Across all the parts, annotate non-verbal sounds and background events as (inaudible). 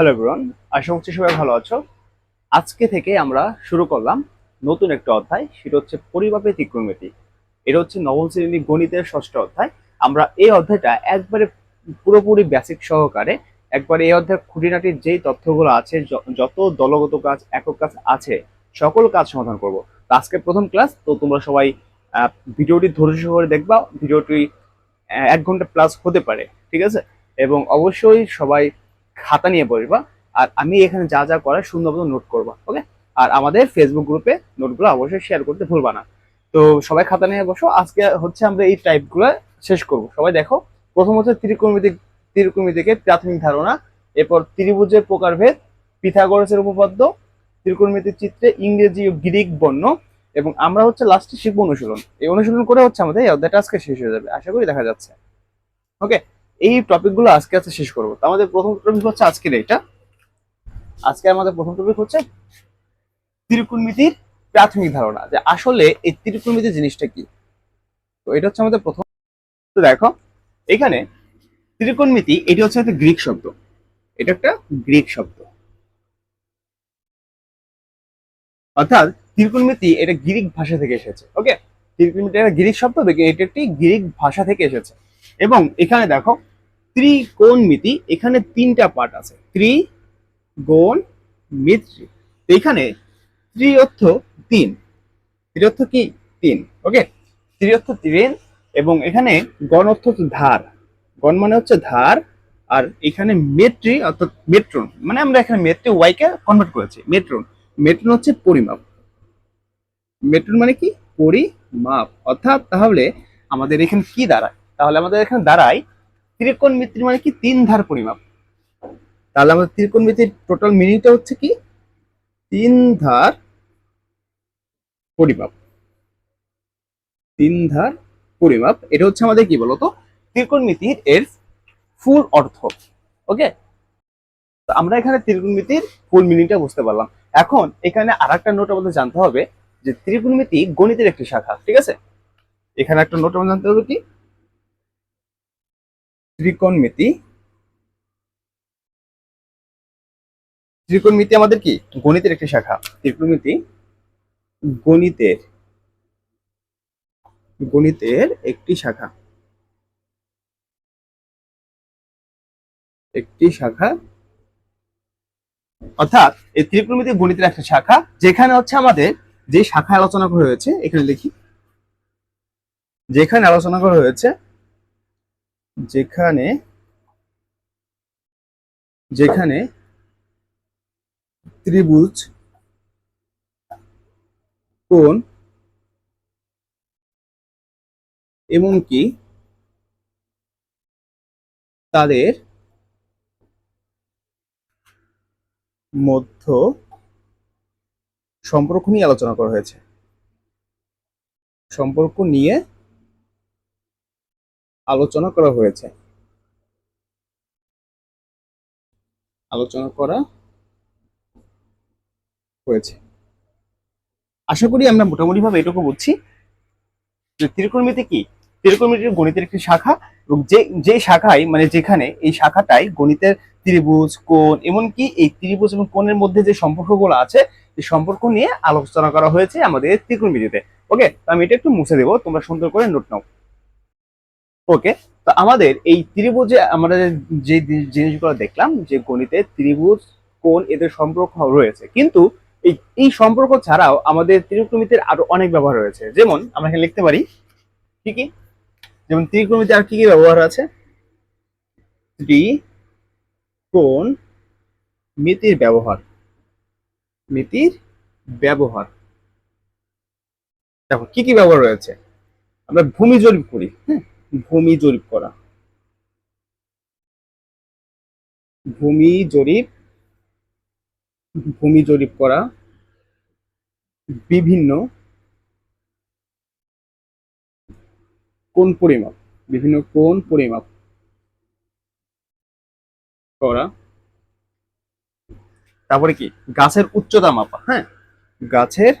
Hello everyone আশা করছি সবাই ভালো আছো। আজকে থেকে আমরা শুরু করলাম নতুন একটা অধ্যায়, সেটা হচ্ছে পরিমাপের ত্রিকোণমিতি। এটা হচ্ছে নবম শ্রেণি গণিতের ষষ্ঠ অধ্যায়। আমরা এই অধ্যায়টা একবারে পুরোপুরি বেসিক সহকারে, একবারে এই অধ্যায়ের খুঁটিনাটির যেই তথ্যগুলো আছে যত দলগত কাজ, একক কাজ আছে, সকল কাজ সমাধান করব। আজকে প্রথম ক্লাস তো তোমরা সবাই ভিডিওটি ধৈর্য সহকারে দেখবা, ভিডিওটি এক ঘণ্টা প্লাস হতে পারে, ঠিক আছে? এবং অবশ্যই সবাই খাতা নিয়ে বসবা আর আমি এখানে যা যা করার সুন্দর মতো নোট করবা ওকে আর আমাদের ফেসবুক গ্রুপে নোটগুলো অবশ্যই শেয়ার করতে ভুলবা না। তো সবাই খাতা নিয়ে বসো, আজকে হচ্ছে আমরা এই টাইপগুলো শেষ করব। সবাই দেখো, প্রথম হচ্ছে ত্রিকোণমিতি ত্রিকোণমিতিকে প্রাথমিক ধারণা, এরপর ত্রিভুজের প্রকারভেদ, পিথাগোরাসের উপপাদ্য, ত্রিকোণমিতির চিত্রে ইংরেজি ও গ্রিক বর্ণ, এবং আমরা হচ্ছে লাস্টে শিখব অনুশীলন। এই অনুশীলন করে হচ্ছে আমাদের এই অধ্যায়টা আজকে শেষ হয়ে যাবে, আশা করি দেখা যাচ্ছে। ওকে এই টপিকগুলো আজকে আজকে শেষ করব। আমাদের প্রথম টপিক হচ্ছে আজকের এইটা। আজকে আমাদের প্রথম টপিক হচ্ছে ত্রিকোণমিতির প্রাথমিক ধারণা, যে আসলে এই ত্রিকোণমিতি জিনিসটা কি? তো এটা হচ্ছে আমাদের প্রথম। তো দেখো, এখানে ত্রিকোণমিতি এটি হচ্ছে একটা গ্রিক শব্দ। এটা একটা গ্রিক শব্দ। অর্থাৎ ত্রিকোণমিতি এটা গ্রিক ভাষা থেকে এসেছে ওকে ত্রিকোণমিতি একটা গ্রিক শব্দ এটা একটি গ্রিক ভাষা থেকে এসেছে। এবং এখানে দেখো ত্রিকোণমিতি, এখানে তিনটা পার্ট আছে। ত্রিগোণ মিত্রি এখানে ত্রি অর্থ তিন। ত্রি অর্থ কি? তিন। ওকে ত্রি তিন এবং এখানে গণ অর্থ ধার। গণ মানে হচ্ছে ধার আর এখানে মেট্রি অর্থাৎ মেট্রন। মানে আমরা এখানে মেট্রি ওয়াই কে কনভার্ট করেছি। মেট্রন। মেট্রন হচ্ছে পরিমাপ। মেট্রন মানে কি? পরিমাপ। অর্থাৎ তাহলে আমাদের এখানে কি দাঁড়ায়? তাহলে আমাদের এখানে দাঁড়ায় ত্রিকোণ মিত্রি মানে কি? তিন ধার পরিমাপ। তাহলে আমাদের ত্রিকোণ মিত্রির টোটাল মিনিংটা হচ্ছে কি? তিন ধার পরিমাপ। তিন ধার পরিমাপ, এটা হচ্ছে আমাদের কি বলতো? ত্রিকোণমিতির এর ফুল অর্থ। ওকে? তো আমরা এখানে ত্রিকোণমিতির ফুল মিনিংটা বুঝতে পারলাম। এখন এখানে আর একটা নোট আমাদের জানতে হবে যে ত্রিকোণমিতি গণিতের একটি শাখা, ঠিক আছে? এখানে একটা নোট আমাদের জানতে হবে কি? ত্রিকোণমিতি। ত্রিকোণমিতি আমাদের কি? গণিতের একটি শাখা। ত্রিকোণমিতি গণিতের গণিতের একটি শাখা। একটি শাখা। অর্থাৎ এই ত্রিকোণমিতি গণিতের একটা শাখা, যেখানে হচ্ছে আমাদের যে শাখা আলোচনা করা হয়েছে, এখানে লিখি যেখানে আলোচনা করা হয়েছে যেখানে যেখানে ত্রিভুজ কোণ এমনকি তাদের মধ্য সম্পর্ক নিয়ে আলোচনা করা হয়েছে। সম্পর্ক নিয়ে আলোচনা করা হয়েছে। আলোচনা করা হয়েছে। আশা করি আমরা মোটামুটি ভাবে এটুকু বুঝছি যে ত্রিকোণমিতি কি? ত্রিকোণমিতি গণিতের একটি শাখা এবং যে যে শাখায় মানে যেখানে এই শাখাটায় গণিতের ত্রিভুজ, কোণ, এমনকি এই ত্রিভুজ এবং কোণের মধ্যে যে সম্পর্কগুলো আছে, এই সম্পর্ক নিয়ে আলোচনা করা হয়েছে আমাদের ত্রিকোণমিতিতে। ওকে, তো আমি এটা একটু মুছে দেবো, তোমরা সুন্দর করে নোট নাও। ওকে তো আমাদের এই ত্রিভুজে আমরা যে জিনিসগুলো দেখলাম, যে গণিতে ত্রিভুজ কোন এদের সম্পর্ক রয়েছে। কিন্তু এই এই সম্পর্ক ছাড়াও আমাদের ত্রিকোণমিতির আরও অনেক ব্যবহার রয়েছে। যেমন আমরা এখানে লিখতে পারি, কি কি? যেমন ত্রিকোণমিতি আর কি কি ব্যবহার আছে? ত্রিকোণ মিতির ব্যবহার। মিতির ব্যবহার। দেখো, কি কি ব্যবহার রয়েছে? আমরা ভূমি জরিপ করি হ্যাঁ ভূমি জরিপ করা। ভূমি জরিপ ভূমি জরিপ করা। বিভিন্ন কোন পরিমাপ, বিভিন্ন কোন পরিমাপ করা। তারপরে কি? গাছের উচ্চতা মাপা হ্যাঁ? গাছের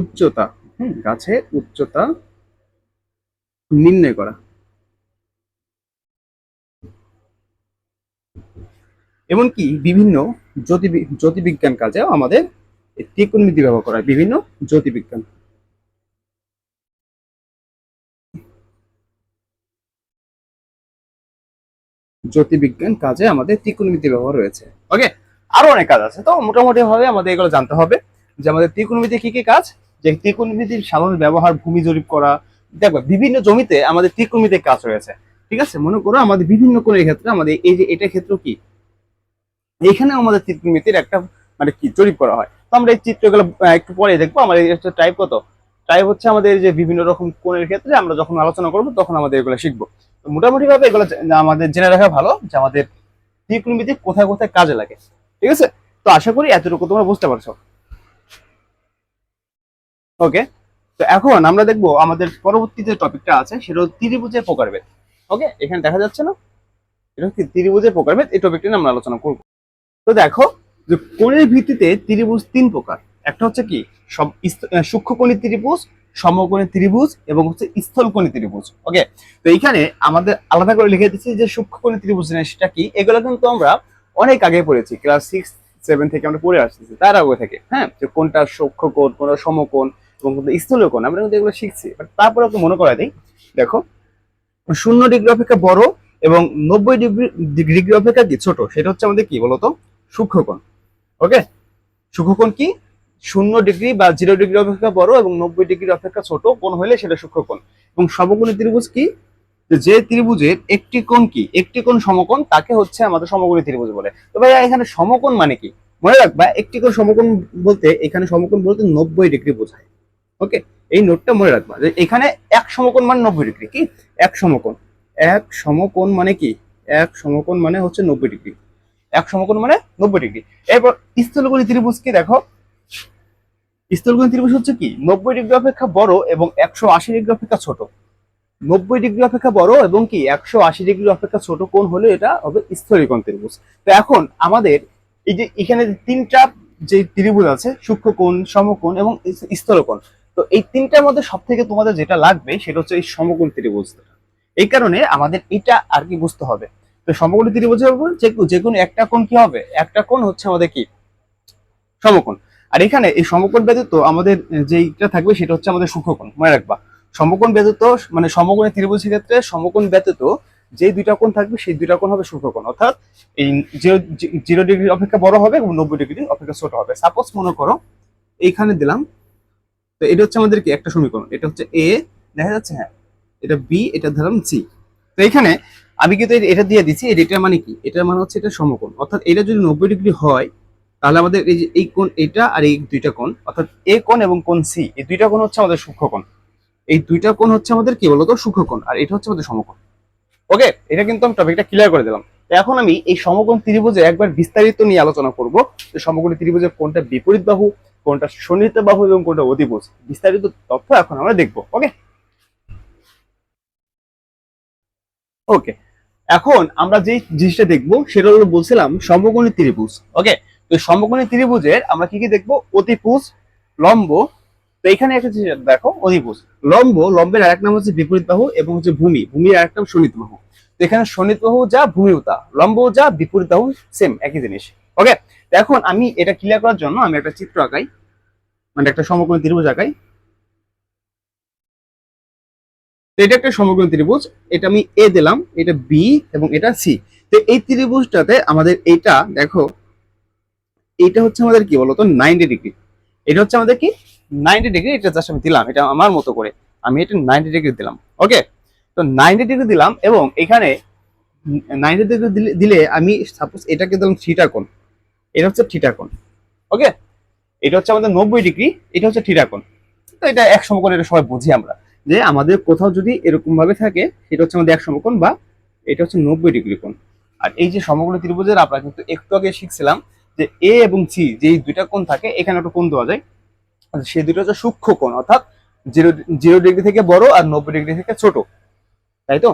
উচ্চতা গাছে গাছের উচ্চতা নির্ণয় করা। এমনকি বিভিন্ন জ্যোতি জ্যোতিবিজ্ঞান কাজেও আমাদের ত্রিকোণমিতি ব্যবহার করা বিভিন্ন জ্যোতির্বিজ্ঞান। জ্যোতির্বিজ্ঞান কাজে আমাদের ত্রিকোণমিতি ব্যবহার রয়েছে। ওকে আরও অনেক কাজ আছে, তো মোটামুটি ভাবে আমাদের এগুলো জানতে হবে যে আমাদের ত্রিকোণমিতি কি কি কাজ? যে ত্রিকোণমিতির সাধারণ ব্যবহার, ভূমি জরিপ করা, দেখবে বিভিন্ন জমিতে আমাদের ত্রিকোণমিতির কাজ রয়েছে। ঠিক আছে? মনে করো আমাদের বিভিন্ন কোণের ক্ষেত্রে আমাদের এই যে এটা ক্ষেত্র কি? এখানে আমাদের ত্রিকোণমিতির একটা মানে কি জরিপ করা হয়। তো আমরা এই চিত্রগুলো একটু পরে দেখব। আমাদের টাইপ কত? টাইপ হচ্ছে আমাদের যে বিভিন্ন রকম কোণের ক্ষেত্রে আমরা যখন আলোচনা করব, তখন আমাদের এগুলো শিখব। তো মোটামুটি ভাবে এগুলো আমাদের জেনে রাখা ভালো যে আমাদের ত্রিকোণমিতি কোথায় কোথায় কাজে লাগে। ঠিক আছে? তো আশা করি এতটুকু তোমরা বুঝতে পারছ। ওকে তো এখন আমরা দেখব আমাদের পরবর্তী যে টপিকটা আছে, সেটা হচ্ছে ত্রিভুজের প্রকারভেদ। ওকে এখানে দেখা যাচ্ছে না? এটা হচ্ছে ত্রিভুজের প্রকারভেদ, এই টপিকটা নিয়ে আমরা আলোচনা করব। তো দেখো যে কোণের ভিত্তিতে ত্রিভুজ তিন প্রকার। একটা হচ্ছে কি? সব সূক্ষ্মকোণী ত্রিভুজ, সমকোণী ত্রিভুজ এবং হচ্ছে স্থলকোণী ত্রিভুজ। ওকে তো এইখানে আমাদের আলাদা করে লিখে দিচ্ছি যে সূক্ষ্মকোণী ত্রিভুজ জিনিসটা কি? এগুলো কিন্তু আমরা অনেক আগে পড়েছি। ক্লাস সিক্স সেভেন থেকে আমরা পড়ে আসতেছি, তার আগে থেকে। হ্যাঁ? যে কোনটা সূক্ষ্মকোণ, কোনটা সমকোণ এবং কোনটা স্থলীয় কোণ, আমরা কিন্তু এগুলো শিখছি। তারপরে আপনি মনে করা দিই, দেখো, শূন্য ডিগ্রি অপেক্ষা বড় এবং নব্বই ডিগ্রি ডিগ্রি অপেক্ষা কি ছোট? সেটা হচ্ছে আমাদের কি বলতো? সূক্ষ্মকোণ। ওকে সূক্ষ্মকোণ কি? শূন্য ডিগ্রি বা জিরো ডিগ্রি অপেক্ষা বড় এবং নব্বই ডিগ্রি অপেক্ষা ছোট কোণ হলে সেটা সূক্ষ্মকোণ। এবং সমকোণী ত্রিভুজ কি? যে ত্রিভুজের একটি কোণ কি? একটি কোণ সমকোণ, তাকে হচ্ছে আমাদের সমকোণী ত্রিভুজ বলে। তো ভাই এখানে সমকোণ মানে কি? মনে রাখবা, একটি কোণ সমকোণ বলতে, এখানে সমকোণ বলতে নব্বই ডিগ্রি বোঝায়। ওকে এই নোটটা মনে রাখবা যে এখানে এক সমকোণ মানে নব্বই ডিগ্রি, কি? এক সমকোণ। এক সমকোণ মানে কি? এক সমকোণ মানে হচ্ছে নব্বই ডিগ্রি। এক সমকোণ মানে নব্বই ডিগ্রি। এরপর স্থলকোণী ত্রিভুজ কি দেখো? স্থলকোণী ত্রিভুজ হচ্ছে কি? নব্বই ডিগ্রি অপেক্ষা বড় এবং একশো আশি ডিগ্রি অপেক্ষা ছোট। নব্বই ডিগ্রি অপেক্ষা বড় এবং কি? একশো আশি ডিগ্রি অপেক্ষা ছোট কোণ হলে এটা হবে স্থলীকোণ ত্রিভুজ। তো এখন আমাদের এই যে এখানে তিনটা যে ত্রিভুজ আছে, সূক্ষ্মকোণ, সমকোণ এবং স্থলকোণ তো এই তিনটার মধ্যে সব থেকে তোমাদের যেটা লাগবে সেটা হচ্ছে এই সমকোণ ত্রিভুজ এই কারণে আমাদের এটা আর কি বুঝতে হবে। তো সমকোণ ত্রিভুজের উপর যে কোনো একটা কোণ কি হবে? একটা কোণ হচ্ছে আমাদের কি? সমকোণ। আর এখানে এই সমকোণ ব্যতীত আমাদের যেইটা থাকবে সেটা হচ্ছে আমাদের সূক্ষ্মকোণ মনে রাখবা। সমকোণ ব্যতীত মানে সমকোণী ত্রিভুজের ক্ষেত্রে সমকোণ ব্যতীত যে দুইটা কোণ থাকবে সেই দুইটা কোণ হবে সূক্ষ্মকোণ অর্থাৎ এই জিরো ডিগ্রি অপেক্ষা বড় হবে এবং নব্বই ডিগ্রি অপেক্ষা ছোট হবে। সাপোজ মনে করো, এইখানে দিলাম তো এটা হচ্ছে আমাদের কি একটা সমীকরণ। এটা হচ্ছে এ দেখা যাচ্ছে হ্যাঁ এটা বি এটা ধরলাম সি তো এখানে আমি কিন্তু এটা দিয়ে দিচ্ছি এটা মানে কি? এটার মানে হচ্ছে এটা সমকোণ। অর্থাৎ এটা যদি নব্বই ডিগ্রি হয়, তাহলে আমাদের এই যে এই কোণ এটা আর এই দুইটা কোণ, অর্থাৎ এ কোণ এবং কোণ সি এই দুইটা কোণ হচ্ছে আমাদের সূক্ষ্মকোণ এই দুইটা কোণ হচ্ছে আমাদের কি বলতো? সূক্ষ্মকোণ আর এটা হচ্ছে আমাদের সমকোণ। ওকে, এটা কিন্তু আমি টপিকটা ক্লিয়ার করে দিলাম। এখন আমি এই সমকোণ ত্রিভুজে একবার বিস্তারিত নিয়ে আলোচনা করব যে সমকোণ ত্রিভুজের কোনটা বিপরীত বাহু কোনটা সন্নিহিত বাহু এবং কোনটা অধিভুজ বিস্তারিত তথ্য এখন আমরা দেখব, ওকে? ওকে, এখন আমরা যে জিনিসটা দেখব, সেটা হলো বলছিলাম সমকোণী ত্রিভুজ, ওকে? তো সমকোণী ত্রিভুজের আমরা কি কি দেখব? অতিভুজ, লম্ব। তো এখানে একটা জিনিস দেখো অধিভুজ লম্ব, লম্বের আরেক নাম হচ্ছে বিপরীত বাহু এবং হচ্ছে ভূমি। ভূমির আরেক নাম সন্নিহিত বাহু। তো এখানে সন্নিহিত বাহু যা ভূমিও তা লম্ব যা বিপরীত বাহু সেম একই জিনিস। ওকে এখন আমি এটা ক্লিয়ার করার জন্য আমি একটা চিত্র আঁকাই। মানে একটা সমকোণী ত্রিভুজ আঁকাই। এটা একটা সমকোণী ত্রিভুজ, এটা আমি এ দিলাম, এটা বি এবং এটা সি তো এই ত্রিভুজটাতে আমাদের এটা, দেখো, এটা হচ্ছে আমাদের কি বলতো? নাইনটি ডিগ্রি এটা হচ্ছে আমাদের কি? নাইনটি ডিগ্রি এটা জাস্ট আমি দিলাম, এটা আমার মতো করে। আমি এটা নাইনটি ডিগ্রি দিলাম ওকে তো নাইনটি ডিগ্রি দিলাম এবং এখানে নাইনটি ডিগ্রি দিলে আমি সাপোজ এটাকে দিলাম থিটা কোণ। এটা হচ্ছে থিটা কোণ ওকে? এটা হচ্ছে আমাদের নব্বই ডিগ্রি, এটা হচ্ছে থিটা কোণ তো এটা এক সমকোণ, এটা সবাই বুঝি আমরা। যে আমাদের কোথাও যদি এরকম ভাবে থাকে, সেটা হচ্ছে আমাদের এক সমকোণ বা এটা হচ্ছে নব্বই ডিগ্রি কোণ। আর এই যে সমকোণ ত্রিভুজের আমরা কিন্তু একটু আগে শিখছিলাম যে এ এবং সি যেই দুইটা কোণ থাকে, এখানে একটা কোণ দেওয়া যায়। সেই দুটো হচ্ছে সূক্ষ্ম কোণ, অর্থাৎ জিরো জিরো ডিগ্রি থেকে বড় আর নব্বই ডিগ্রি থেকে ছোট। তাই তো?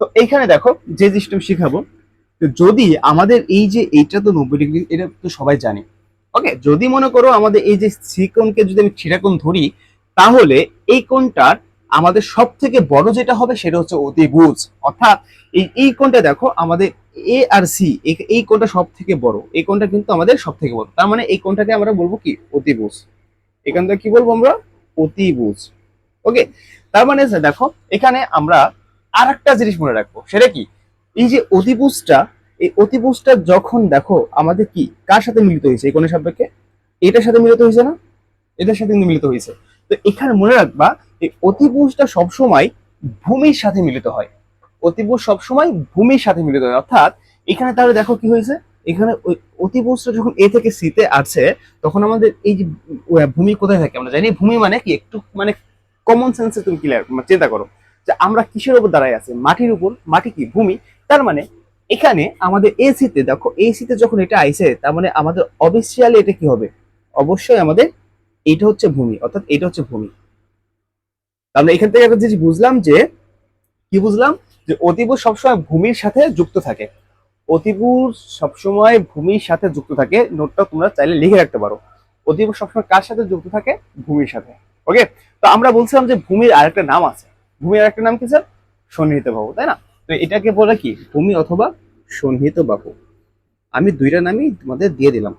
তো এইখানে দেখো যে জিনিসটা আমি শিখাবো তো যদি আমাদের এই যে এইটা তো নব্বই ডিগ্রি, এটা তো সবাই জানে। ওকে যদি মনে করো আমাদের এই যে সি কোণকে যদি আমি কোণ ধরি, তাহলে এই কোণটার আমাদের সব থেকে বড় যেটা হবে সেটা হচ্ছে অতিভুজ। অর্থাৎ এই এই কোণটা দেখো, আমাদের এ আর সি এই কোণটা সব থেকে বড়। এই কোণটা কিন্তু আমাদের সব থেকে বড়। তার মানে এই কোণটাকে আমরা বলব কি? অতিভুজ। এখান থেকে কি বলব আমরা? অতিভুজ। ওকে তার মানে দেখো, এখানে আমরা আর একটা জিনিস মনে রাখব। সেটা কি? এই যে অতিভুজটা, এই অতিভুজটা যখন দেখো আমাদের কি, কার সাথে মিলিত হয়েছে এই কোণের সাপেক্ষে? এটার সাথে মিলিত হয়েছে না? এটার সাথে কিন্তু মিলিত হয়েছে। তো এখানে মনে রাখবা, এই অতিভুজটা সবসময় ভূমির সাথে মিলিত হয়। অতিপুষ সবসময় ভূমির সাথে মিলিত হয়। অর্থাৎ এখানে তাহলে দেখো কি হয়েছে? এখানে ওই অতিভুজটা যখন এ থেকে সিতে আছে তখন আমাদের এই যে ভূমি কোথায় থাকে আমরা জানি? ভূমি মানে কি? একটু মানে কমন সেন্সে তুমি ক্লিয়ার চিন্তা করো। যে আমরা কিসের উপর দাঁড়ায় আছি? মাটির উপর। মাটি কি? ভূমি। তার মানে এখানে আমাদের এসিতে দেখো এসিতে যখন এটা আইছে তার মানে আমাদের অফিসিয়ালি এটা কি হবে? অবশ্যই আমাদের এটা হচ্ছে ভূমি, অর্থাৎ এটা হচ্ছে ভূমি। তাহলে এখান থেকে একটা বুঝলাম যে, কি বুঝলাম? যে অতিভুজ সবসময় ভূমির সাথে যুক্ত থাকে। অতিভুজ সবসময় ভূমির সাথে যুক্ত থাকে। নোটটা তোমরা চাইলে লিখে রাখতে পারো। অতিভুজ সবসময় কার সাথে যুক্ত থাকে? ভূমির সাথে। ওকে তো আমরা বলছিলাম যে ভূমির আরেকটা নাম আছে। ভূমির আরেকটা নাম কি, স্যার? সন্নিহিত বাহু তাই না? তো এটাকে বলে কি? ভূমি অথবা সন্নিহিত বাহু আমি দুইটা নামই তোমাদের দিয়ে দিলাম।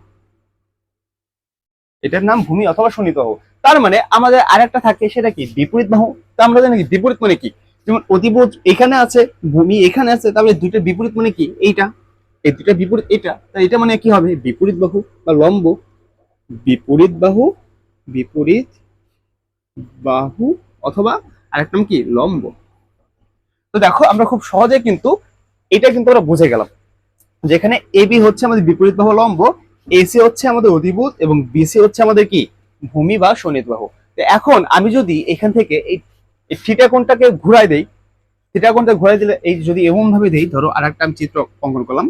এটার নাম ভূমি অথবা সন্নিহিত বাহু তার মানে আমাদের আরেকটা থাকে, সেটা কি? বিপরীত বাহু। তা আমরা জানি বিপরীত মানে কি? যেমন অতিভুজ এখানে আছে, ভূমি এখানে আছে, তাহলে দুইটা বিপরীত মানে কি? এইটা। এই দুইটা বিপরীত, এটা। তা এটা মানে কি হবে? বিপরীত বাহু বা লম্ব। বিপরীত বাহু বিপরীত বাহু অথবা আরেকটা নাম কি? লম্ব। তো দেখো, আমরা খুব সহজে কিন্তু এটা কিন্তু আমরা বুঝে গেলাম। যেখানে এবি হচ্ছে আমাদের বিপরীত বাহু লম্ব এসি হচ্ছে আমাদের অধিভূত এবং বিসি হচ্ছে আমাদের কি? ভূমি বা সনিত বাহু। তো এখন আমি যদি এখান থেকে এই থিটা কোণটাকে ঘুরাই দেই থিটা কোণটা ঘুরাই দিলে এই যদি এমন ভাবে দেই, ধরো আর একটা আমি চিত্র অঙ্কন করলাম।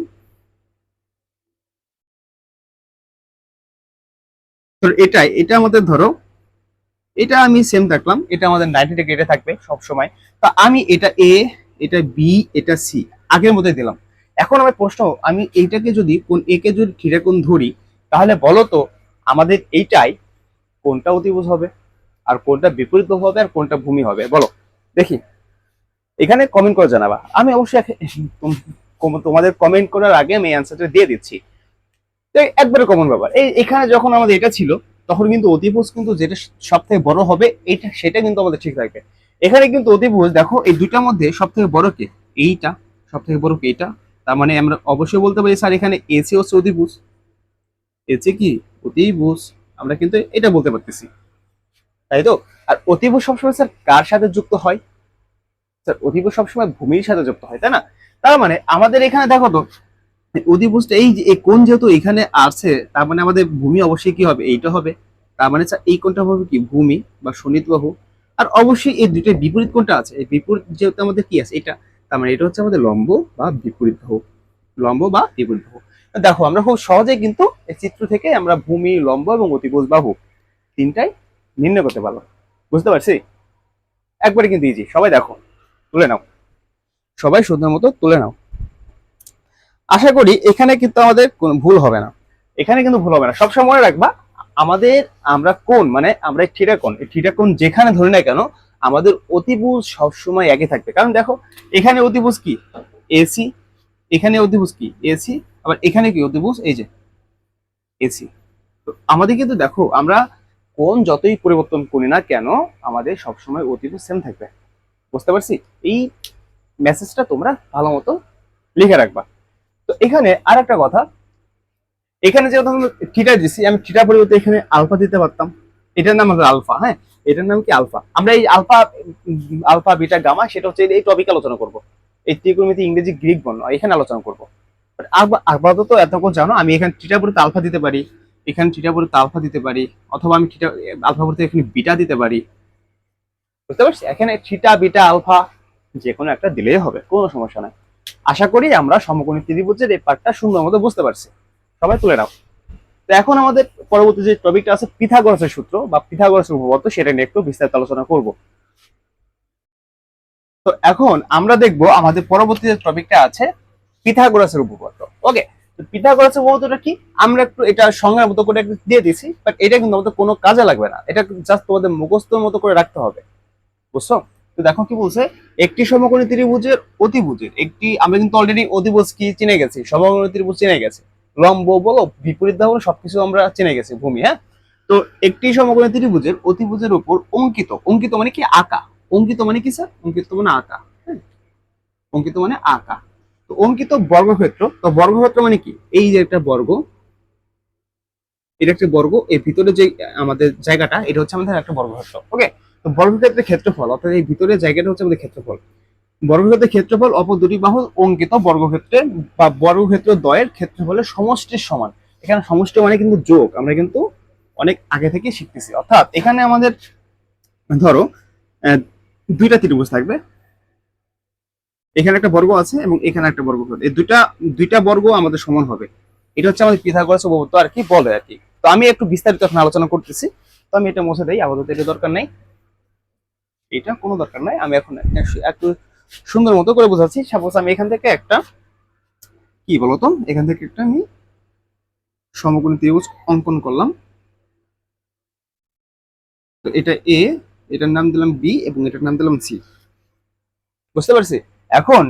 এটাই, এটা আমাদের ধরো এটা আমি সেম রাখলাম এটা আমাদের নাইনটি ডিগ্রি থাকবে সব সময় তো আমি এটা এ এটা বি এটা সি আগের মধ্যে দিলাম। এখন আমার প্রশ্ন, আমি এইটাকে যদি কোন একে যদি কোণ ধরি, তাহলে বলো তো আমাদের এইটাই কোনটা অতিভুজ হবে, আর কোনটা বিপরীত হবে, আর কোনটা ভূমি হবে। বলো, দেখি। এখানে কমেন্ট করে জানাবা। আমি অবশ্যই তোমাদের কমেন্ট করার আগে আমি অ্যান্সারটা দিয়ে দিচ্ছি। একবারে কমন ব্যাপার। এই এখানে যখন আমাদের এটা ছিল তখন কিন্তু অতিভুজ কিন্তু যেটা সব থেকে বড় হবে, এটা সেটা কিন্তু আমাদের ঠিক থাকবে এখানে কিন্তু অতিভুজ, দেখো, এই দুটার মধ্যে সব থেকে বড় কে? এইটা সব থেকে বড় কে এটা? তার মানে আমরা অবশ্যই বলতে পারি, স্যার, এখানে এসি হচ্ছে অতিভুজ। এসি কি? অতিভুজ। আমরা কিন্তু এটা বলতে পারতেছি। তাই তো? আর অতিভুজ সবসময়, স্যার, কার সাথে যুক্ত হয়? স্যার, অতিভুজ সবসময় ভূমির সাথে যুক্ত হয়, তাই না? তার মানে আমাদের এখানে, দেখো তো অধিভুজটা এই যে কোণ যেহেতু এখানে আছে তার মানে আমাদের ভূমি অবশ্যই কি হবে? এইটা হবে। তার মানে এই কোণটা হবে কি? ভূমি বা শনিত বাহু। আর অবশ্যই এই দুইটা বিপরীত কোণটা আছে। এই বিপরীত যেহেতু আমাদের কি আছে? এটা তার মানে এটা হচ্ছে আমাদের লম্ব বা বিপরীত বাহু। লম্ব বা বিপরীত বাহু। দেখো, আমরা খুব সহজে কিন্তু এই চিত্র থেকে আমরা ভূমি, লম্ব এবং অতিভুজ বাহু তিনটাই নির্ণয় করতে পারলাম। বুঝতে পারছি? একবারে কিন্তু ইজি সবাই দেখো, তুলে নাও। সবাই সুন্দর মতো তুলে নাও। আশা করি এখানে কিন্তু আমাদের কোনো ভুল হবে না। এখানে কিন্তু ভুল হবে না। সবসময় মনে রাখবা, আমাদের আমরা কোন মানে আমরা থিটা এই থিটা কোণ যেখানে ধরি না কেন, আমাদের অতিভুজ সবসময় একই থাকবে। কারণ দেখো, এখানে অতিভুজ কি? এসি, এখানে অতিভুজ কি? এসি, আবার এখানে কি অতিভুজ? এই যে, এসি। তো আমাদের কিন্তু দেখো, আমরা কোন যতই পরিবর্তন করি না কেন, আমাদের সবসময় অতিভুজ সেম থাকবে। বুঝতে পারছি? এই মেসেজটা তোমরা ভালো মতো লিখে রাখবা। এখানে আর একটা কথা। এখানে যেহেতু আমি থিটা দিচ্ছি আমি থিটা পরিবর্তে এখানে আলফা দিতে পারতাম। এটার নাম হবে আলফা হ্যাঁ? এটার নাম কি আলফা আমরা এই আলফা আলফা বিটা গামা সেটা হচ্ছে এই টপিক আলোচনা করব। এই ত্রিকোণমিতি ইংরেজি গ্রিক বর্ণ, এখানে আলোচনা করব। আপাতত এতক্ষণ জানো, আমি এখানে থিটা পরিবর্তে আলফা দিতে পারি। এখানে থিটা পরিবর্তে আলফা দিতে পারি। অথবা আমি থিটা আলফা পরিবর্তে এখানে বিটা দিতে পারি। বুঝতে পারছি? এখানে থিটা বিটা আলফা যে কোনো একটা দিলেই হবে, কোনো সমস্যা নাই। আশা করি আমরা সমকোণী ত্রিভুজের এই পার্টটা সুন্দর মতো বুঝতে পারছি। সবাই তুলে নাও। তো এখন আমাদের পরবর্তী যে টপিকটা আছে পিথাগোরাসের সূত্র বা পিথাগোরাসের উপপাদ্য, সেটা নিয়ে একটু বিস্তারিত আলোচনা করব। তো এখন আমরা দেখব আমাদের পরবর্তী যে টপিকটা আছে, পিথাগোরাসের উপপাদ্য। ওকে তো পিথাগোরাসের উপপাদ্যটা কি? আমরা একটু এটা সংজ্ঞার মতো করে একটু দিয়ে দিছি বাট এটা কিন্তু আমাদের কোনো কাজে লাগবে না। এটা জাস্ট তোমাদের মুখস্থর মতো করে রাখতে হবে। বুঝছ? তো দেখো কি বলছে? একটি সমকোণী ত্রিভুজের অতিভুজের, একটি, আমরা কিন্তু অলরেডি অতিভুজ কি চিনে গেছি? সমকোণী ত্রিভুজ চিনে গেছে। লম্ব বলো, বিপরীত বলো সবকিছু আমরা চিনে গেছি ভূমি হ্যাঁ? তো একটি সমকোণী ত্রিভুজের অতিভুজের উপর অঙ্কিত অঙ্কিত মানে কি আঁকা? অঙ্কিত মানে কি স্যার? অঙ্কিত মানে আঁকা অঙ্কিত মানে আঁকা। তো অঙ্কিত বর্গক্ষেত্র, তো বর্গক্ষেত্র মানে কি? এই যে একটা বর্গ, এটা একটা বর্গ, এর ভিতরে যে আমাদের জায়গাটা, এটা হচ্ছে আমাদের একটা বর্গক্ষেত্র ওকে তো বর্গক্ষেত্রের ক্ষেত্রফল, অর্থাৎ এই ভিতরের জায়গাটা হচ্ছে আমাদের ক্ষেত্রফল। বর্গক্ষেত্রের ক্ষেত্রফল অপর দুটি বাহু অঙ্কিত বর্গক্ষেত্রের বা বর্গক্ষেত্র দ্বয়ের ক্ষেত্রফলের সমষ্টির সমান। এখানে সমষ্টি মানে কিন্তু যোগ, আমরা কিন্তু অনেক আগে থেকে শিখতেছি। অর্থাৎ এখানে আমাদের, ধরো দুইটা ত্রিভুজ থাকবে। এখানে একটা বর্গ আছে এবং এখানে একটা বর্গ এই দুইটা দুইটা বর্গ আমাদের সমান হবে। এটা হচ্ছে আমাদের পিথাগোরাস উপপাদ্য আর কি বলে আর কি। তো আমি একটু বিস্তারিত আলোচনা করতেছি। তো আমি এটা মুছে দেই, আপাতত এটা দরকার নেই। এটা কোনো দরকার নাই। আমি এখন একটু- সুন্দর মতো করে বোঝাচ্ছি। সাপোজ আমি এখান থেকে একটা কি বলতো? এখান থেকে একটা আমি সমকোণী ত্রিভুজ অঙ্কন করলাম। তো এটা এ এটার নাম দিলাম বি এবং এটার নাম দিলাম সি বুঝতে পারছি? এখন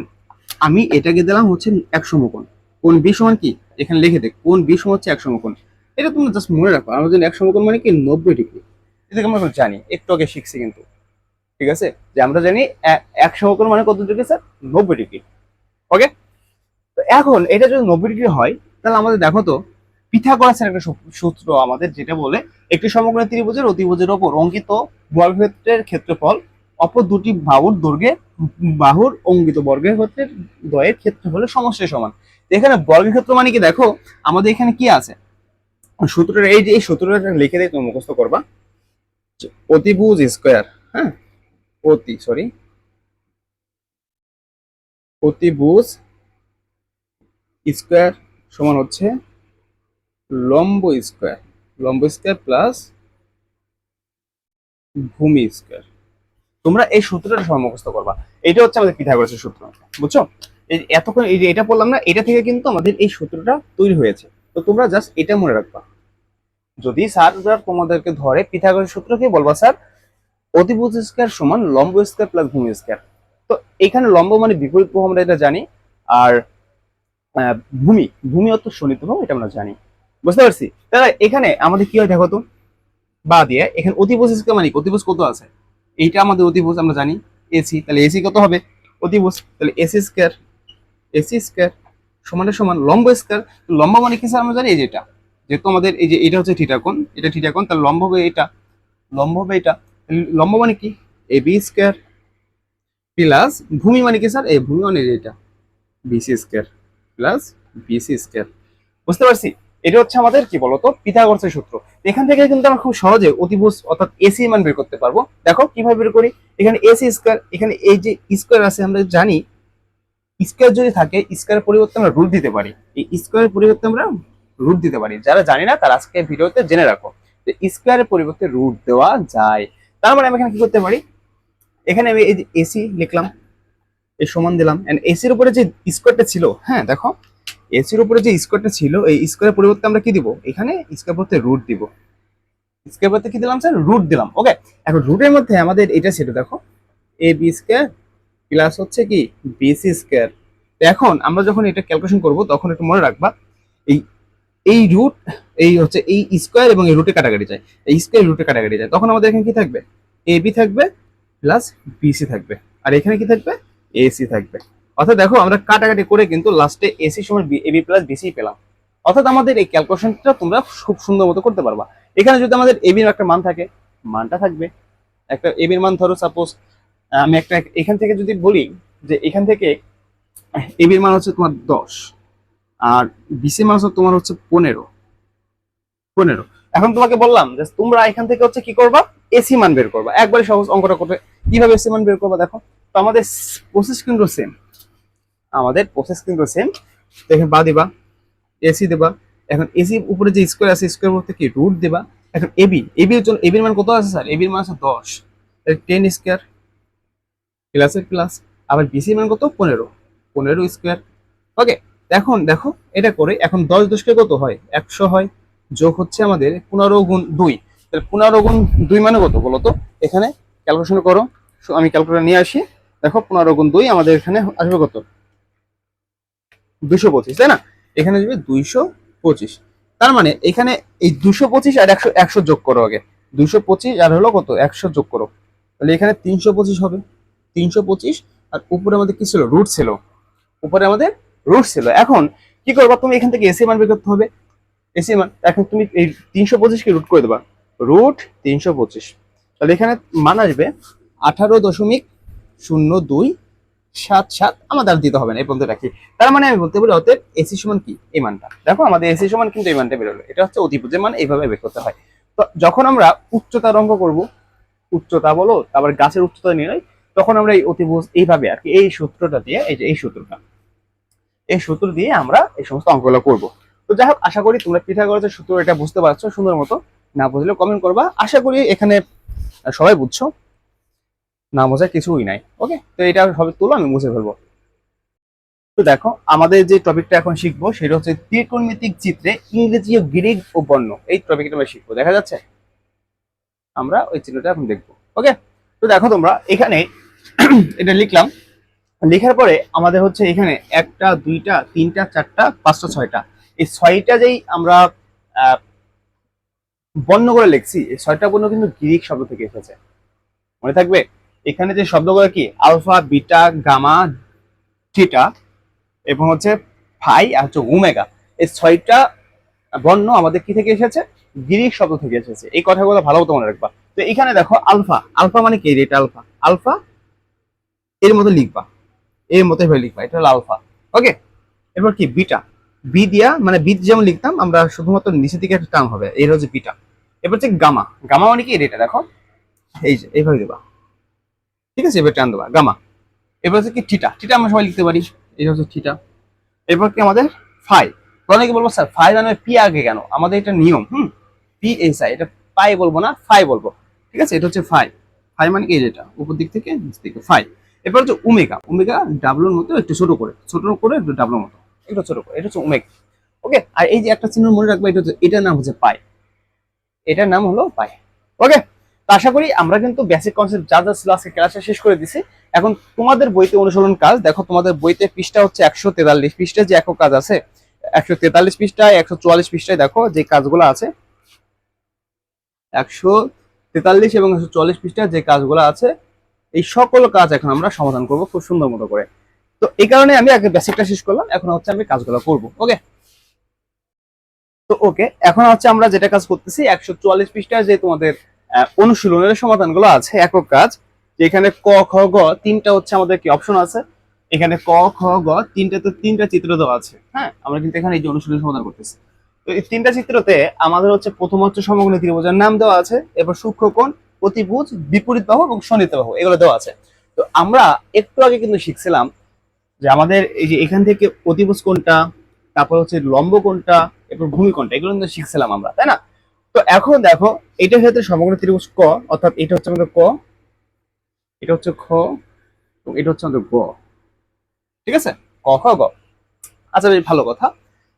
আমি এটাকে দিলাম হচ্ছে এক সমকোণ। কোন বি সমান কি? এখানে লিখে দে, কোন বি সমান হচ্ছে এক সমকোণ? এটা তুমি জাস্ট মনে রাখো, আমার জন্য এক সমকোণ মানে কি নব্বই ডিগ্রি। এটাকে আমরা জানি, একটু আগে শিখছি কিন্তু। ঠিক আছে? যে আমরা জানি এক সমকোণ মানে কত ডিগ্রি স্যার? নব্বই ডিগ্রি। ওকে তো এখন এটা যদি নব্বই ডিগ্রি হয়, তাহলে আমাদের দেখো তো, পিথাগোরাসের একটা সূত্র আমাদের যেটা বলে, একটি সমগ্র ত্রিভুজের অতিভুজের ওপর অঙ্কিত বর্গক্ষেত্রের ক্ষেত্রফল, অপর দুটি বাহুর দৈর্ঘ্যে, বাহুর অঙ্কিত বর্গের দয়ের দ্বয়ের ক্ষেত্রফলের সমষ্টির সমান। এখানে বর্গক্ষেত্র মানে কি দেখো, আমাদের এখানে কি আছে? সূত্রটা, এই যে এই সূত্রটা লিখে দিয়ে তুমি মুখস্থ করবা। অতিভুজ স্কোয়ার হ্যাঁ? অতি সরি অতিভুজ স্কোয়ার সমান হচ্ছে লম্ব স্কোয়ার লম্ব স্কোয়ার প্লাস ভূমি স্কোয়ার তোমরা এই সূত্রটা সবাই মুখস্থ করবা। এটা হচ্ছে আমাদের পিথাগোরাসের সূত্র, বুঝছ? এতক্ষণ এই যে এটা বললাম না, এটা থেকে কিন্তু আমাদের এই সূত্রটা তৈরি হয়েছে। তো তোমরা জাস্ট এটা মনে রাখবা। যদি স্যার তোমাদেরকে ধরে পিথাগোরাসের সূত্র কি বলবা, স্যার অতিভুজ স্কোয়ার সমান লম্ব স্কোয়ার প্লাস ভূমি স্কোয়ার। তো এখানে লম্ব মানে বিপরীত বাহু আমরা এটা জানি, আর ভূমি ভূমি অর্থ শোনিত বাহু এটা আমরা জানি। বুঝতে পারছি? তাহলে এখানে আমাদের কি হয় দেখো তো? বা দিয়ে, এখানে অতিভুজ স্কোয়ার মানে? অতিভুজ কত আছে? এইটা আমাদের অতিভুজ আমরা জানি। এসি তাহলে এসি কত হবে? অতিভুজ, তাহলে এসি স্কোয়ার এসি স্কোয়ার সমানের সমান লম্ব স্কোয়ার। লম্ব মানে কি স্যার আমরা জানি? এই যেটা যেহেতু আমাদের এই যে এটা হচ্ছে থিটা কোণ, এটা থিটা কোণ, তাহলে লম্ব হবে এটা। লম্ব হবে এটা। লম্ব মানে কি? এ বি স্কোয়ার প্লাস ভূমি মানে কি স্যার? এই ভূমি মানে এটা। BC square plus BC square. বুঝতে পারছি? এটা হচ্ছে আমাদের কি বলতো? পিথাগোরাসের সূত্র। এখান থেকে কিন্তু আমরা খুব সহজে অতিভুজ অর্থাৎ এসি মান বের করতে পারব। দেখো, কীভাবে বের করি? এখানে এসি স্কোয়ার, এখানে এই যে স্কোয়ার আছে, আমরা জানি স্কোয়ার যদি থাকে স্কোয়ারের পরিবর্তে আমরা রুট দিতে পারি। এই স্কোয়ারের পরিবর্তে আমরা রুট দিতে পারি। যারা জানি না, তারা আজকে ভিডিওতে জেনে রাখো। যে স্কোয়ারের পরিবর্তে রুট দেওয়া যায়। তার মানে আমি এখানে কি করতে পারি? এখানে আমি এই যে এসি লিখলাম এই সমান দিলাম এন্ড এসির উপরে যে স্কোয়ারটা ছিল হ্যাঁ দেখো এসির উপরে যে স্কোয়ারটা ছিল, এই স্কোয়ারের পরিবর্তে আমরা কি দিব? এখানে স্কোয়ার পরিবর্তে রুট দিব। স্কোয়ার পরিবর্তে কি দিলাম স্যার রুট দিলাম। ওকে এখন রুটের মধ্যে আমাদের এটা ছিল, দেখো এ বি স্কোয়ার প্লাস হচ্ছে কি বিসি স্কোয়ার এখন আমরা যখন এটা ক্যালকুলেশন করব, তখন একটু মনে রাখবা, এই এই রুট এই হচ্ছে এই স্কোয়ার এবং এই রুটে কাটাকাটি যায় এই স্কোয়ার রুটে কাটাকাটি যায় তখন আমাদের এখানে কি থাকবে? এ বি থাকবে প্লাস বিসি থাকবে। আর এখানে কি থাকবে? এসি থাকবে। অর্থাৎ দেখো, আমরা কাটাকাটি করে কিন্তু লাস্টে এসি সমান এবি প্লাস বিসি পেলাম। অর্থাৎ আমাদের এই ক্যালকুলেশনটা তোমরা খুব সুন্দর মতো করতে পারবা। এখানে যদি আমাদের এবির একটা মান থাকে, মানটা থাকবে। একটা এবির মান ধরো সাপোজ আমি একটা, এখান থেকে যদি বলি যে এখান থেকে এবির মান হচ্ছে তোমার দশ। আর বিসি হচ্ছে তোমার হচ্ছে পনেরো। পনেরো। এখন তোমাকে বললাম যে তোমরা এখান থেকে হচ্ছে কি করবা? এসি মান বের করবা। একবারে সহজ অঙ্কটা করবে কীভাবে এসি মান বের করবা দেখো? তো আমাদের প্রসেস কিন্তু সেম আমাদের প্রসেস কিন্তু সেম দেখেন বা দিবা এসি দেবা। এখন এসি উপরে যে স্কোয়ার আছে স্কোয়ার বলতে কি রুট দেবা। এখন এবি এবির জন্য এবির মান কত আছে স্যার? এবির মান আছে দশ। টেন স্কোয়ার প্লাসের প্লাস আবার বিসি মান কত? পনেরো। পনেরো স্কোয়ার ওকে এখন দেখো, এটা করে এখন দশ দশকে কত হয়? একশো হয়। যোগ হচ্ছে আমাদের পনেরো গুণ দুই। তাহলে পনেরো গুণ দুই মানে কত বলো তো? এখানে ক্যালকুলেশন করো। আমি ক্যালকুলেটর নিয়ে আসি। দেখো, পনেরো গুণ দুই আমাদের এখানে আসবে কত? দুশো পঁচিশ, তাই না? এখানে আসবে দুইশো পঁচিশ। তার মানে এখানে এই দুশো পঁচিশ আর একশো একশো যোগ করো আগে। দুশো পঁচিশ আর হলো কত? একশো যোগ করো। তাহলে এখানে তিনশো পঁচিশ হবে। তিনশো পঁচিশ আর উপরে আমাদের কি ছিল? রুট ছিল। উপরে আমাদের রুট ছিল। এখন কি করবা? তুমি এখান থেকে এসি মান বের করতে হবে। এসি মান, এখন তুমি এই তিনশো পঁচিশকে রুট করে দেবা। রুট তিনশো পঁচিশ। তাহলে এখানে মান আসবে আঠারো দশমিক শূন্য দুই সাত সাত। আমাদের আর দিতে হবে না, এই পর্যন্ত রাখি। তার মানে আমি বলতে পারি, অতএব এসি সমান কি? এই মানটা। দেখো, আমাদের এসি সমান কিন্তু এই মানটা বেরোলো। এটা হচ্ছে অতিপুজের মান, এইভাবে বের করতে হয়। তো যখন আমরা উচ্চতার অঙ্ক করব, উচ্চতা বলো, তারপর গাছের উচ্চতা নির্ণয়, তখন আমরা এই অতিভুজ এইভাবে আর কি, এই সূত্রটা দিয়ে, এই যে এই সূত্রটা এই সূত্র দিয়ে আমরা এই সমস্ত অঙ্কগুলো করব। তো যাই হোক, আশা করি তোমরা পিথাগোরাসের সূত্র এটা বুঝতে পারছ সুন্দর মতো। না বুঝলে কমেন্ট করবা। আশা করি এখানে সবাই বুঝছ? না বোঝার কিছুই নাই। ওকে তো এটা হবে তুলো, আমি মুছে ফেলব। তো দেখো, আমাদের যে টপিকটা এখন শিখব সেটা হচ্ছে ত্রিকোণমিতিক চিত্রে ইংরেজি ও গ্রিক ও বর্ণ এই টপিকটা আমরা শিখব, দেখা যাচ্ছে? আমরা ওই চিত্রটা এখন দেখব। ওকে তো দেখো তোমরা, এখানে (clears throat) এটা লিখলাম লেখার পরে আমাদের হচ্ছে এখানে একটা, দুইটা, তিনটা, চারটা, পাঁচটা, ছয়টা। এই ছয়টা যেই আমরা বর্ণ করে লিখছি, এই ছয়টা বর্ণ কিন্তু গ্রিক শব্দ থেকে এসেছে। মনে থাকবে? এখানে যে শব্দগুলো কি? আলফা, বিটা, গামা, থিটা এবং হচ্ছে ফাই আর হচ্ছে ওমেগা। এই ছয়টা বর্ণ আমাদের কি থেকে এসেছে? গ্রিক শব্দ থেকে এসেছে। এই কথাগুলো ভালো মতো মনে রাখবা। তো এখানে দেখো আলফা। আলফা মানে কি? এটা আলফা। আলফা এর মতো লিখবা। এর মতো এভাবে লিখবা, এটা হলো আলফা। ওকে এরপর কি? বিটা। বি দিয়া মানে বি যেমন লিখতাম, আমরা শুধুমাত্র নিচের দিকে একটা টার্ম হবে, এর হচ্ছে বিটা। এরপর হচ্ছে গামা। গামা মানে কি? এটা দেখো। এই যে, এইভাবে দেবা। ঠিক আছে? এবার টান দেবা। গামা। এবার হচ্ছে কি? থিটা। থিটা আমরা সবাই লিখতে পারি। এটা হচ্ছে থিটা। এরপর কি? আমাদের ফাই। অনেকে বলব স্যার? ফাই মানে পি আগে কেন? আমাদের এটা নিয়ম, হুম? পি এস আই এটা পাই বলব না, ফাই বলব। ঠিক আছে? এটা হচ্ছে ফাই। ফাই মানে কি? যেটা উপর দিক থেকে নিচ দিকে। ফাই। এরপর হচ্ছে ওমেগা। ওমেগা ডাবলুর মতো একটু ছোট করে। ছোট করে একটু ডাবলুর মতো। একটু ছোট করে। এটা হচ্ছে ওমেগা। ওকে? আর এই যে একটা চিহ্ন মনে রাখবে, এটা হচ্ছে, এটার নাম হচ্ছে পাই। এটার নাম হলো পাই। ওকে? তো আশা করি আমরা কিন্তু বেসিক কনসেপ্ট যা যা ছিল আজকে ক্লাসটা শেষ করে দিছি। এখন তোমাদের বইতে অনুসরণ কাজ। দেখো, তোমাদের বইতে পৃষ্ঠা হচ্ছে একশো তেতাল্লিশ। পৃষ্ঠায় যে একক কাজ আছে, একশো তেতাল্লিশ পৃষ্ঠায়, একশো চুয়াল্লিশ পৃষ্ঠায় দেখো যে কাজগুলো আছে। একশো তেতাল্লিশ এবং একশো চুয়াল্লিশ পৃষ্ঠায় যে কাজগুলো আছে এই সকল কাজ এখন আমরা সমাধান করব খুব সুন্দর মতো করে। তো এই কারণে আমি আগে বেসিকটা শেষ করলাম, এখন হচ্ছে আমি কাজগুলো করব ওকে তো ওকে এখন হচ্ছে আমরা যেটা কাজ করতেছি, একশো চুয়াল্লিশ পৃষ্ঠায় যে তোমাদের অনুশীলনের সমাধানগুলো আছে, একক কাজ, যেখানে ক, খ, গ তিনটা হচ্ছে আমাদের কি অপশন আছে। এখানে ক, খ, গ তিনটা তো তিনটা চিত্র দেওয়া আছে হ্যাঁ? আমরা কিন্তু এখানে এই যে অনুশীলন সমাধান করতেছি। তো এই তিনটা চিত্রতে আমাদের হচ্ছে প্রথম হচ্ছে সমগ্র ত্রিভুজের নাম দেওয়া আছে, এরপর সূক্ষ্মকোণ অতিভুজ বিপরীত বাহু এবং সন্নিহিত বাহু এগুলো দেওয়া আছে। তো আমরা একটু আগে কিন্তু শিখছিলাম যে আমাদের এই যে এখান থেকে অতিভুজ কোনটা, তারপর হচ্ছে লম্ব কোনটা, এরপর ভূমি কোনটা, এগুলো কিন্তু শিখছিলাম আমরা, তাই না? তো এখন দেখো, এটার ক্ষেত্রে সমগ্র ত্রিভুজ ক, অর্থাৎ এটা হচ্ছে আমাদের ক, এটা হচ্ছে খ, এবং এটা হচ্ছে আমাদের গ। ঠিক আছে? ক, খ, গ। আচ্ছা বেশ, ভালো কথা।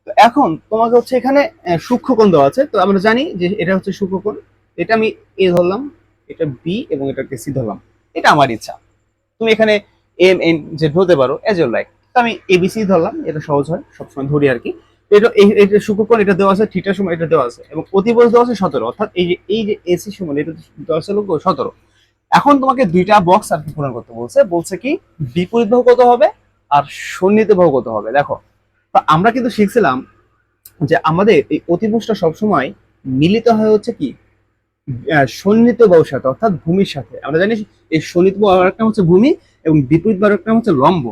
তো এখন তোমাকে হচ্ছে এখানে সূক্ষ্মকোণ দেওয়া আছে। তো আমরা জানি যে এটা হচ্ছে সূক্ষ্মকোণ। এটা আমি এ ধরলাম। এটা বি এবং এটাকে সি ধরলাম। এটা আমার ইচ্ছা। তুমি এখানে এম এন যে ধরতে পারো এজ ইউর লাইক তো আমি এবিসি ধরলাম, এটা সহজ হয়, সবসময় ধরি আর কি। এটা এটা সূক্ষ্মকোণ এটা দেওয়া আছে থিটার সময় এটা দেওয়া আছে, এবং অতিভুজ দেওয়া আছে সতেরো। অর্থাৎ এই যে এই যে এসি সময় এটা দেওয়া আছে লোক সতেরো। এখন তোমাকে দুইটা বক্স আর কি পূরণ করতে বলছে। বলছে কি, বিপরীত বাহু কত হবে? আর সন্নিহিত বাহু কত হবে? দেখো, তো আমরা কিন্তু শিখছিলাম যে আমাদের এই অতিভুজটা সবসময় মিলিত হয় হচ্ছে কি? সন্নিহিত বাহুর সাথে, অর্থাৎ ভূমির সাথে। আমরা জানি এই সন্নিহিত বাহু একটা হচ্ছে ভূমি এবং বিপরীত বাহু একটা হচ্ছে লম্ব।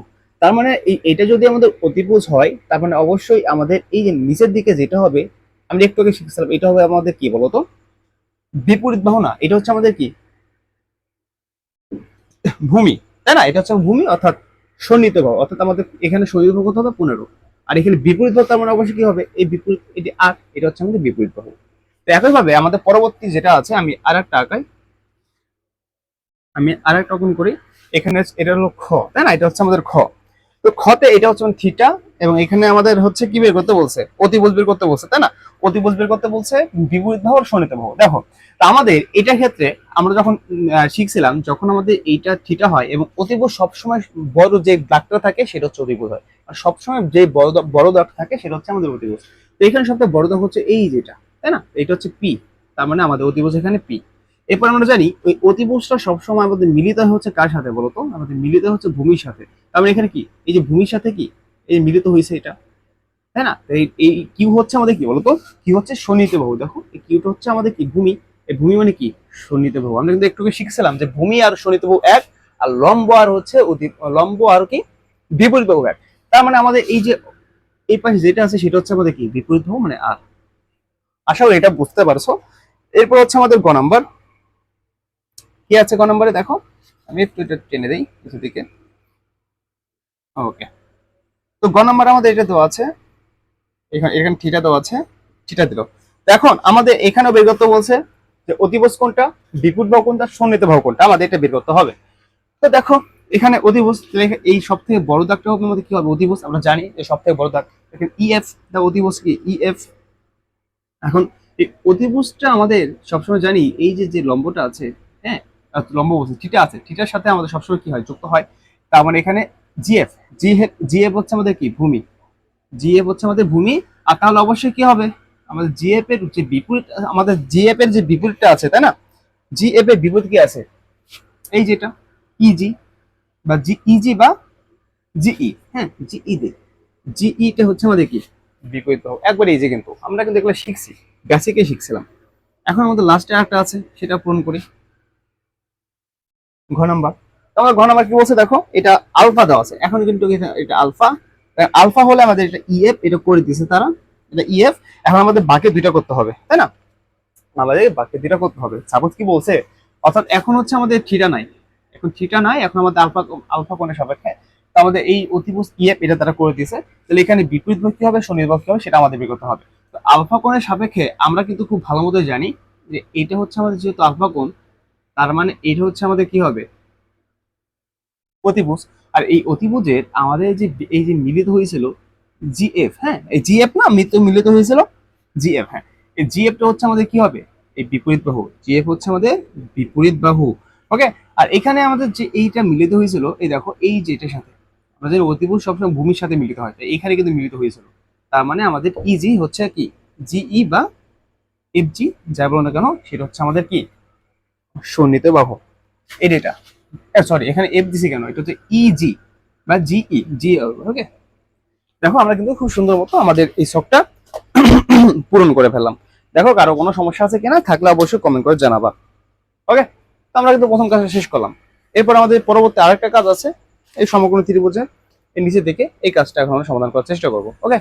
তার মানে এই এটা যদি আমাদের অতিভুজ হয়, তার মানে অবশ্যই আমাদের এই যে নিচের দিকে যেটা হবে আমরা একটু আগে শিখছিলাম, এটা হবে আমাদের কি বলতো? বিপরীত বাহু না, এটা হচ্ছে আমাদের কি? ভূমি। তাই না? এটা হচ্ছে ভূমি, অর্থাৎ সন্নিহিত বাহু। অর্থাৎ আমাদের এখানে সন্নিহিত কত হবে? পনেরো। আর এখানে বিপরীত বাহু, তার মানে অবশ্যই কি হবে? এই বিপরীত এটি আর, এটা হচ্ছে আমাদের বিপরীত বাহু। তো একইভাবে আমাদের পরবর্তী যেটা আছে, আমি আর একটা আঁকাই। আমি আর একটা অঙ্কন করি। এখানে এটা হলো খ, তাই না? এটা হচ্ছে আমাদের খ। তো খতে এটা হচ্ছে থিটা, এবং এখানে আমাদের হচ্ছে কি বের করতে বলছে? অতিভুজ বের করতে বলছে, তাই না? অতিভুজ বের করতে বলছে, বিপরীত ভাব আর শোনিত বাহু দেখো, তা আমাদের এটা ক্ষেত্রে আমরা যখন শিখছিলাম, যখন আমাদের এইটা থিটা হয়, এবং অতিভুজ সবসময় বড় যে দাগটা থাকে, সেটা হচ্ছে অতিভুজ হয়। আর সবসময় যে বড় বড় দাগ থাকে, সেটা হচ্ছে আমাদের অতিভুজ তো এখানে সবচেয়ে বড় দাগ হচ্ছে এই যেটা। তাই না? এটা হচ্ছে পি। তার মানে আমাদের অতিভুজ এখানে পি। এরপর আমরা জানি, ওই অতিভুজটা সবসময় আমাদের মিলিত হচ্ছে কার সাথে বলতো? আমাদের মিলিত হচ্ছে ভূমির সাথে। তার মানে এখানে কি? এই যে ভূমির সাথে কি? এই মিলিত হয়েছে এটা। তাই না? এই এই কিউ হচ্ছে আমাদের কি বলতো? কি হচ্ছে শনিত বাহু। দেখো, এই কিউটা হচ্ছে আমাদের কি? ভূমি। এই ভূমি মানে কি? শনিত বাহু। আমরা কিন্তু একটু শিখছিলাম যে ভূমি আর শনিত বাহু এক, আর লম্ব আর হচ্ছে লম্ব আর কি? বিপরীত বাহু এক। তার মানে আমাদের এই যে, এই পাশে যেটা আছে সেটা হচ্ছে আমাদের কি? বিপরীত বাহু মানে আর। আশা করি এটা বুঝতে পারছ। এরপর হচ্ছে আমাদের গ নাম্বার। কি আছে গ নাম্বারে? দেখো। আমি একটু এটা টেনে দিই কিছু দিকে। ওকে তো গ নাম্বার আমাদের এটা দেওয়া আছে। এখানে এখানে থিটা দেওয়া আছে। থিটা দিল। এখন আমাদের এখানেও বের বলছে যে অতিবোজ কোনটা? বিপুল ভাব কোনটা? সন্নিহিত ভাব কোনটা? আমাদের এটা বের করতে হবে। তো দেখো, এখানে অধিবোজ এই সব থেকে বড় দাগটা হবে আমাদের কি হবে? অধিবোজ আমরা জানি যে সব থেকে বড় দাগ। দেখেন ইএফ দা অধিবোজ কি? ইএফ এখন এই অধিভুজটা আমাদের সবসময় জানি, এই যে যে লম্বটা আছে হ্যাঁ লম্ব বলছে থিটা আছে, থিটার সাথে আমাদের সবসময় কি হয়, যুক্ত হয়, তার মানে এখানে জিএফ জিএফ হচ্ছে আমাদের কি, ভূমি। জিএফ হচ্ছে আমাদের ভূমি, আর তাহলে অবশ্যই কি হবে? আমাদের জিএফ এর যে বিপরীত, আমাদের জিএফ এর যে বিপরীতটা আছে, তাই না? জিএফ এর বিপরীত কি আছে? এই যেটা ইজি বা জি ইজি বা জিই হ্যাঁ জিই দে জিই টা হচ্ছে আমাদের কি? বিপরীত বাহু একবার ইজি কিন্তু, আমরা কিন্তু এগুলো শিখছি। বেসিকে শিখছিলাম। এখন আমাদের লাস্টে একটা আছে, সেটা পূরণ করি। ঘ নাম্বার। তোমার ঘ নাম্বার কি বলছে দেখো, এটা আলফা দেওয়া আছে। এখন কিন্তু এটা- আলফা। আলফা হলে আমাদের এটা ইএফ এটা করে দিয়েছে তারা। এটা ইএফ এখন আমাদের বাকি দুইটা করতে হবে, তাই না? আমাদের বাকি দুইটা করতে হবে। সাপোজ কি বলছে? অর্থাৎ এখন হচ্ছে আমাদের থিটা নাই। এখন থিটা নাই, এখন আমাদের আলফা আলফা কোণের সাপেক্ষে আমাদের এই অতিভুজ ইএফ এটা তারা করে দিয়েছে। তাহলে এখানে বিপরীত ভক্তি হবে? শনির্ভর কি হবে? সেটা আমাদের বের করতে হবে। তো আলফা কোণের সাপেক্ষে আমরা কিন্তু খুব ভালো মতো জানি যে এটা হচ্ছে আমাদের যেহেতু আলফা কোণ, তার মানে এটা হচ্ছে আমাদের কি হবে? অতিভুজ। আর এই অতিভুজের আমাদের যে এই যে মিলিত হয়েছিল জিএফ হ্যাঁ? এই জিএফ না মিলিত মিলিত হয়েছিল জিএফ হ্যাঁ? এই জিএফটা হচ্ছে আমাদের কি হবে? এই বিপরীত বাহু। জিএফ হচ্ছে আমাদের বিপরীত বাহু। ওকে আর এখানে আমাদের যে এইটা মিলিত হয়েছিল, এই দেখো, এই যেটার সাথে। আমাদের অতিভুজ সবসময় ভূমির সাথে মিলিত হয়। এখানে কিন্তু মিলিত হয়েছিল। তার মানে আমাদের ইজি হচ্ছে কি? জিই বা এফ জি যা বলো না কেন, সেটা হচ্ছে আমাদের কি? সন্নিহিত বাহু। এই ডেটা সরি এখানে এফ দিছি কেন? এটা হচ্ছে ইজি বা জিই জি ওকে দেখো, আমরা কিন্তু খুব সুন্দর মতো আমাদের এই শখটা (coughs) পূরণ করে ফেললাম। দেখো, কারও কোনো সমস্যা আছে কিনা, থাকলে অবশ্যই কমেন্ট করে জানাবা। ওকে তো আমরা কিন্তু প্রথম কাজটা শেষ করলাম। এরপর আমাদের পরবর্তী আরেকটা কাজ আছে। এই সমগ্র ত্রিভুজের নিচে থেকে এই কাজটা এখন আমরা সমাধান করার চেষ্টা করব। ওকে